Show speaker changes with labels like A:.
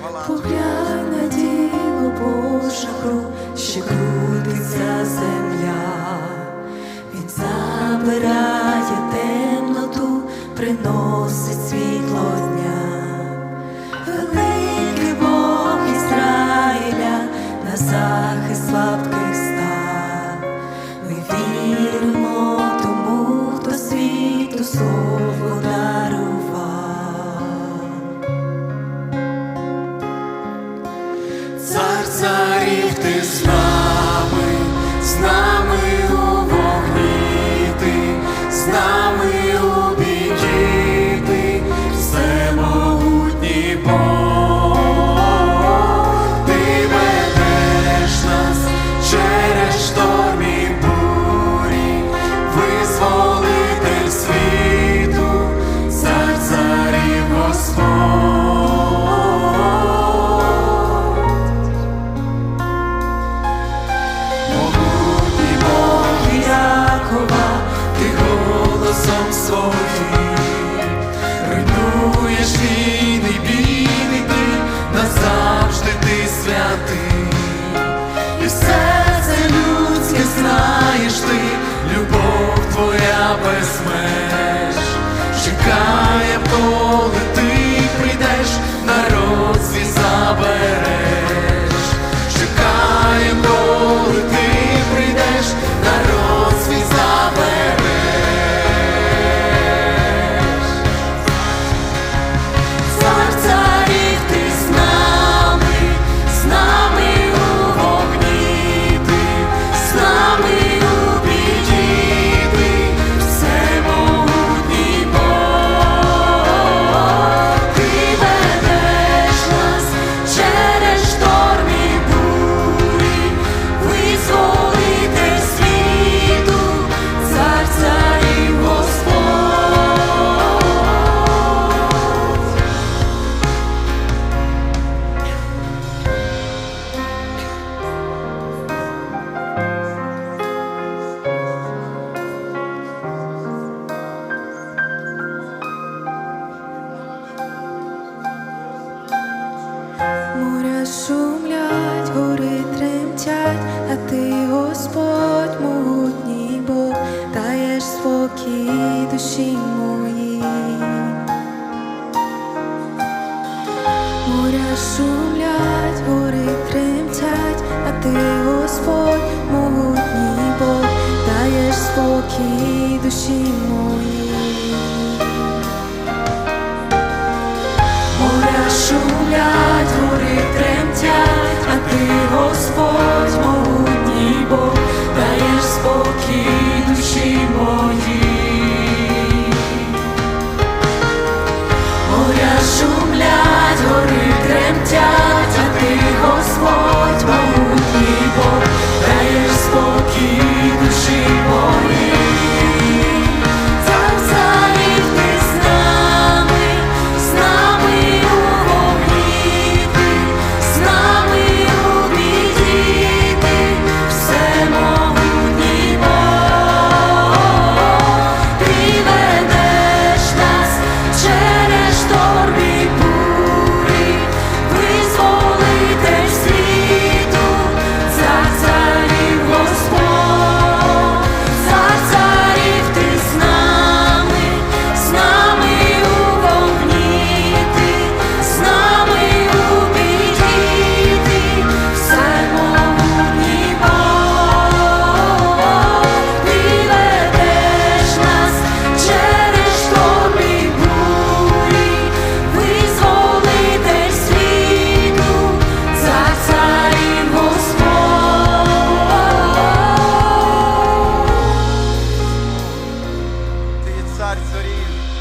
A: Поглянь на діло Божих рук, ще крутиться земля, Він забирає темноту, приносить світло дня. Великий Бог Ізраїля на захист слабких став. Ми віримо тому, хто світу слово
B: руйнуєш війни, біди ти, назавжди ти святий, і все це людське знаєш ти, любов твоя без Моря шумлять, гори тремтять, а ти,
A: Господь, могутній Бог, даєш спокій душі моїй. Моря шумлять, гори тремтять, а ти, Господь, могутній Бог, даєш спокій душі моїй. життя, а ти, Господь, могутній Бог, даєш спокій душі моїй. моря шумлять, гори тремтять, а ти Господь.